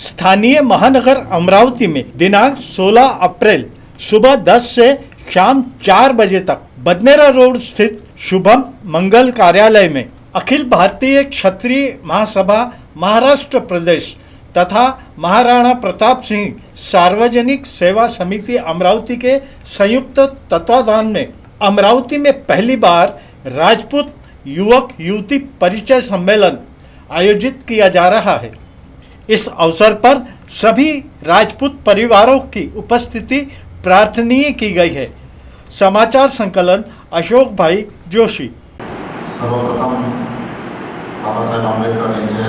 स्थानीय महानगर अमरावती में दिनांक 16 अप्रैल सुबह 10 से शाम 4 बजे तक बदनेरा रोड स्थित शुभम मंगल कार्यालय में अखिल भारतीय क्षत्रिय महासभा, महाराष्ट्र प्रदेश तथा महाराणा प्रताप सिंह सार्वजनिक सेवा समिति अमरावती के संयुक्त तत्वाधान में अमरावती में पहली बार राजपूत युवक युवती परिचय सम्मेलन आयोजित किया जा रहा है। इस अवसर पर सभी राजपूत परिवारों की उपस्थिति प्रार्थनीय की गई है। समाचार संकलन अशोक भाई जोशी। सर्वप्रथम बाबासाहेब आंबेडकर यांच्या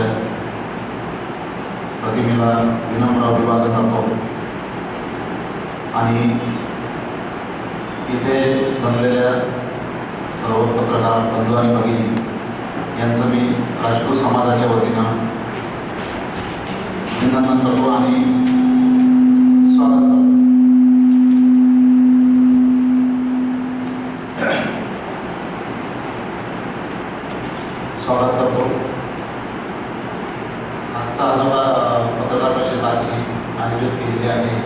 प्रतिमेला विनम्र अभिवादन करतो. आणि इथे जमलेल्या सर्व पत्रकार बंधू आणि भगिनी यांचं मी राजपूत समाजाच्या वतीनं अभिनंदन करतो आणि स्वागत करतो स्वागत करतो आजचा आजोबा पत्रकार परिषद आज आयोजित केलेली आहे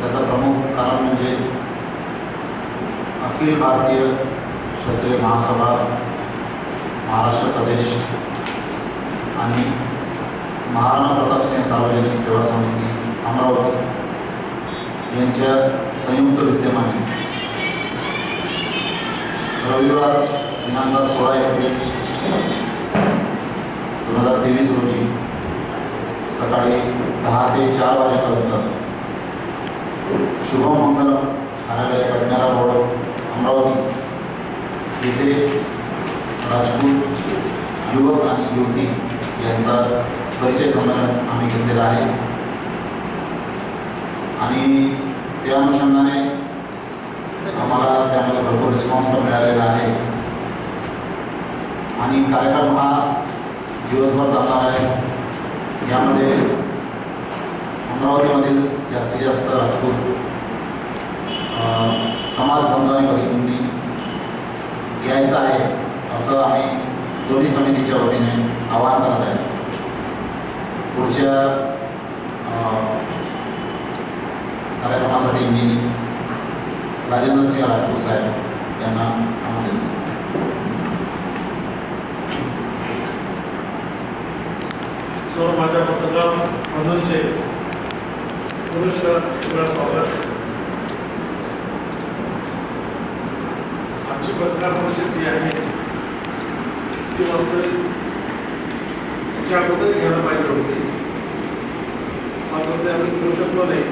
त्याचं प्रमुख कारण म्हणजे अखिल भारतीय क्षत्रिय महासभा महाराष्ट्र प्रदेश आणि महाराणा प्रतापसिंह सार्वजनिक सेवा समिती अमरावती यांच्या संयुक्त विद्यमाने रविवार दिनांक सोळा एप्रिल दोन हजार तेवीस रोजी सकाळी दहा ते चार वाजेपर्यंत शुभमंगल कार्यालय पडणारा रोड अमरावती येथे राजपूत युवक आणि युवती यांचा परिचय संमेलन आम्ही घेतलेलं आहे. आणि त्या अनुषंगाने आम्हाला त्यामध्ये भरपूर रिस्पॉन्स पण मिळालेला आहे. आणि कार्यक्रम हा दिवसभर चालणार आहे. यामध्ये अमरावतीमधील जास्तीत जास्त राजपूत समाज बांधव आणि यायचं आहे असं आम्ही दोन्ही समितीच्या वतीने आवाहन करत आहे. पुढच्या कार्यक्रमासाठी मी राजेंद्र सिंह राजपूत साहेब यांना आमंत्रित सर्व माझ्या पत्रकार बंधूंचे पुरुष सगळं स्वागत. आजची पत्रकार परिषद जी आहे ती वास्तविक त्या अगोदर घ्यायला पाहिजे होते. मात्र ते आम्ही करू शकलो नाही.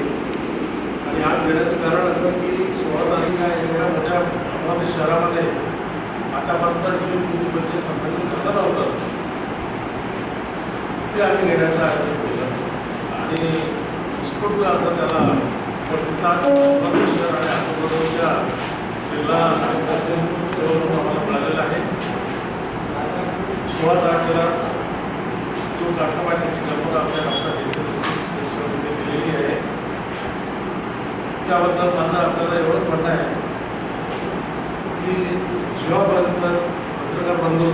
आणि आज घेण्याचं कारण असं की सोळा तारखेला एवढ्या मोठ्या अमरावती शहरामध्ये आतापर्यंत जे कृती परिषद संघटन झालं नव्हतं. ते आम्ही घेण्याचं आयोजन केलं. आणि उत्स्फूर्त असा त्याला प्रतिसाद अमरावती शहर आणि आजूबाजूच्या जिल्हा आयुक्त असेल आम्हाला मिळालेला आहे. सोळा तारखेला जो कार्यक्रम आहे त्याची कल्पना आपल्या आपल्या दिलेली आहे त्याबद्दल माझं आपल्याला एवढंच म्हणणं आहे की जेव्हापर्यंत पत्रकार बंधू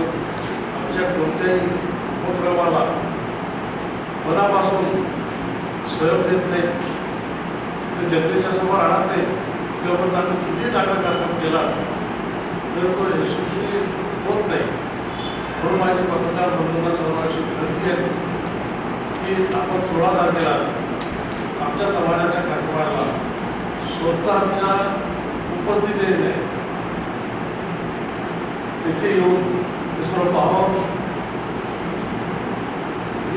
आमच्या कोणत्याही उपक्रमाला मनापासून सहयोग देत नाही जनतेच्या समोर आणत नाही पण त्यांनी किती चांगला कार्यक्रम केला तर तो यशस्वी होत नाही. म्हणून माझे पत्रकार बंधूंना सर्वांशी विनंती आहे की आपण सोळा तारखेला आमच्या समाजाच्या कार्यक्रमाला स्वतःच्या उपस्थितीने तिथे येऊन हे सर्व पाहावं.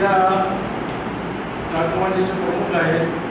या कार्यक्रमाचे जे प्रमुख आहेत